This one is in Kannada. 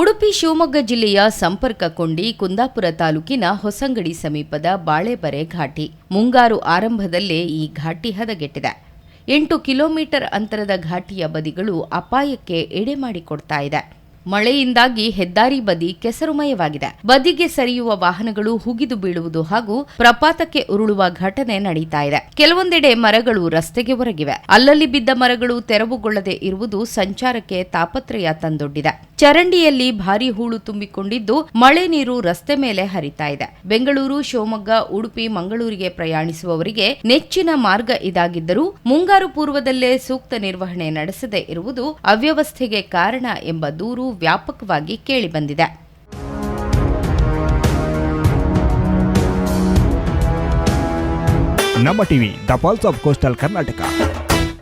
ಉಡುಪಿ ಶಿವಮೊಗ್ಗ ಜಿಲ್ಲೆಯ ಸಂಪರ್ಕ ಕೊಂಡಿ ಕುಂದಾಪುರ ತಾಲೂಕಿನ ಹೊಸಂಗಡಿ ಸಮೀಪದ ಬಾಳೆಬರೆ ಘಾಟಿ. ಮುಂಗಾರು ಆರಂಭದಲ್ಲೇ ಈ ಘಾಟಿ ಹದಗೆಟ್ಟಿದೆ. ಎಂಟು ಕಿಲೋಮೀಟರ್ ಅಂತರದ ಘಾಟಿಯ ಬದಿಗಳು ಅಪಾಯಕ್ಕೆ ಎಡೆ ಮಾಡಿಕೊಡ್ತಾ ಇದೆ. ಮಳೆಯಿಂದಾಗಿ ಹೆದ್ದಾರಿ ಬದಿ ಕೆಸರುಮಯವಾಗಿದೆ. ಬದಿಗೆ ಸರಿಯುವ ವಾಹನಗಳು ಹುಗಿದು ಬೀಳುವುದು ಹಾಗೂ ಪ್ರಪಾತಕ್ಕೆ ಉರುಳುವ ಘಟನೆ ನಡೀತಾ ಇದೆ. ಕೆಲವೊಂದೆಡೆ ಮರಗಳು ರಸ್ತೆಗೆ ಹೊರಗಿವೆ ಅಲ್ಲಲ್ಲಿ ಬಿದ್ದ ಮರಗಳು ತೆರವುಗೊಳ್ಳದೆ ಇರುವುದು ಸಂಚಾರಕ್ಕೆ ತಾಪತ್ರಯ ತಂದೊಡ್ಡಿದೆ. ಚರಂಡಿಯಲ್ಲಿ ಭಾರಿ ಹೂಳು ತುಂಬಿಕೊಂಡಿದ್ದು ಮಳೆ ನೀರು ರಸ್ತೆ ಮೇಲೆ ಹರಿತಾ ಇದೆ. ಬೆಂಗಳೂರು, ಶಿವಮೊಗ್ಗ, ಉಡುಪಿ, ಮಂಗಳೂರಿಗೆ ಪ್ರಯಾಣಿಸುವವರಿಗೆ ನೆಚ್ಚಿನ ಮಾರ್ಗ ಇದಾಗಿದ್ದರೂ ಮುಂಗಾರು ಪೂರ್ವದಲ್ಲೇ ಸೂಕ್ತ ನಿರ್ವಹಣೆ ನಡೆಸದೇ ಇರುವುದು ಅವ್ಯವಸ್ಥೆಗೆ ಕಾರಣ ಎಂಬ ದೂರು ವ್ಯಾಪಕವಾಗಿ ಕೇಳಿಬಂದಿದೆ. ನಮ್ಮ TV, the pulse of coastal Karnataka.